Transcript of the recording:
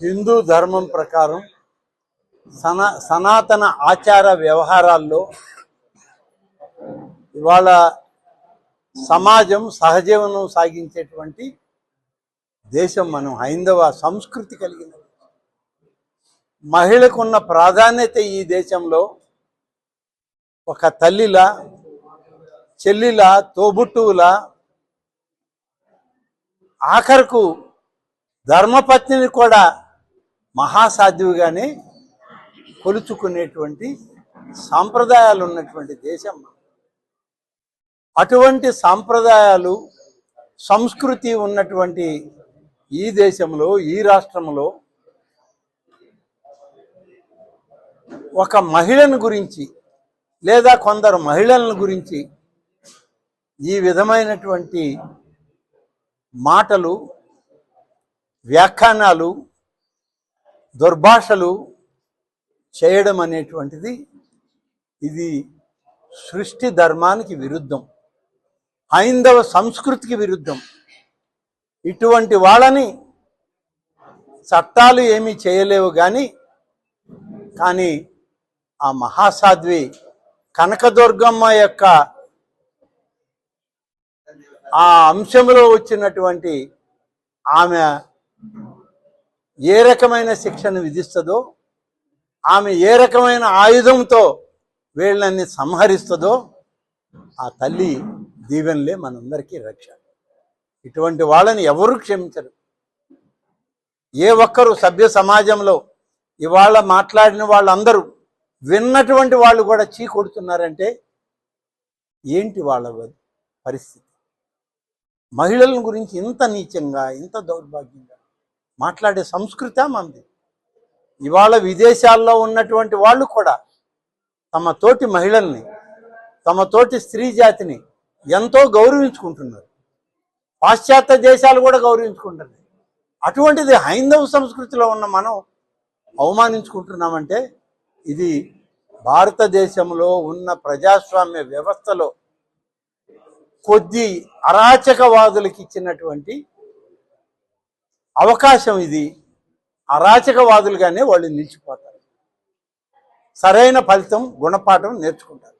హిందూ ధర్మం ప్రకారం సనా సనాతన ఆచార వ్యవహారాల్లో ఇవాళ సమాజం సహజీవనం సాగించేటువంటి దేశం మనం హైందవ సంస్కృతి కలిగిన మహిళకున్న ప్రాధాన్యత ఈ దేశంలో ఒక తల్లిలా చెల్లిలా తోబుట్టువులా ఆఖరుకు ధర్మపత్నిని కూడా మహాసాధ్యుగానే కొలుచుకునేటువంటి సాంప్రదాయాలు ఉన్నటువంటి దేశం. అటువంటి సాంప్రదాయాలు సంస్కృతి ఉన్నటువంటి ఈ దేశంలో ఈ రాష్ట్రంలో ఒక మహిళను గురించి లేదా కొందరు మహిళలను గురించి ఈ విధమైనటువంటి మాటలు వ్యాఖ్యానాలు దుర్భాషలు చేయడం అనేటువంటిది ఇది సృష్టి ధర్మానికి విరుద్ధం. హైందవ సంస్కృతికి విరుద్ధం. ఇటువంటి వాళ్ళని చట్టాలు ఏమీ చేయలేవు కానీ కానీ ఆ మహాసాధ్వి కనకదుర్గమ్మ యొక్క ఆ అంశంలో వచ్చినటువంటి ఆమె ఏ రకమైన శిక్షను విధిస్తుందో ఆమె ఏ రకమైన ఆయుధంతో వీళ్ళని సంహరిస్తుందో ఆ తల్లి దీవెనలే మనందరికీ రక్ష. ఇటువంటి వాళ్ళని ఎవరు క్షమించరు. ఏ ఒక్కరు సభ్య సమాజంలో ఇవాళ మాట్లాడిన వాళ్ళందరూ విన్నటువంటి వాళ్ళు కూడా చీ కొడుతున్నారంటే ఏంటి వాళ్ళ పరిస్థితి? మహిళల గురించి ఇంత నీచంగా ఇంత దౌర్భాగ్యంగా మాట్లాడే సంస్కృత మంది. ఇవాళ విదేశాల్లో ఉన్నటువంటి వాళ్ళు కూడా తమ తోటి మహిళల్ని తమ తోటి స్త్రీ జాతిని ఎంతో గౌరవించుకుంటున్నారు. పాశ్చాత్య దేశాలు కూడా గౌరవించుకుంటున్నాయి. అటువంటిది హైందవ సంస్కృతిలో ఉన్న మనం అవమానించుకుంటున్నామంటే ఇది భారతదేశంలో ఉన్న ప్రజాస్వామ్య వ్యవస్థలో కొద్ది అరాచకవాదులకి ఇచ్చినటువంటి అవకాశం ఇది. అరాచకవాదులుగానే వాళ్ళు నిలిచిపోతారు. సరైన ఫలితం గుణపాఠం నేర్చుకుంటారు.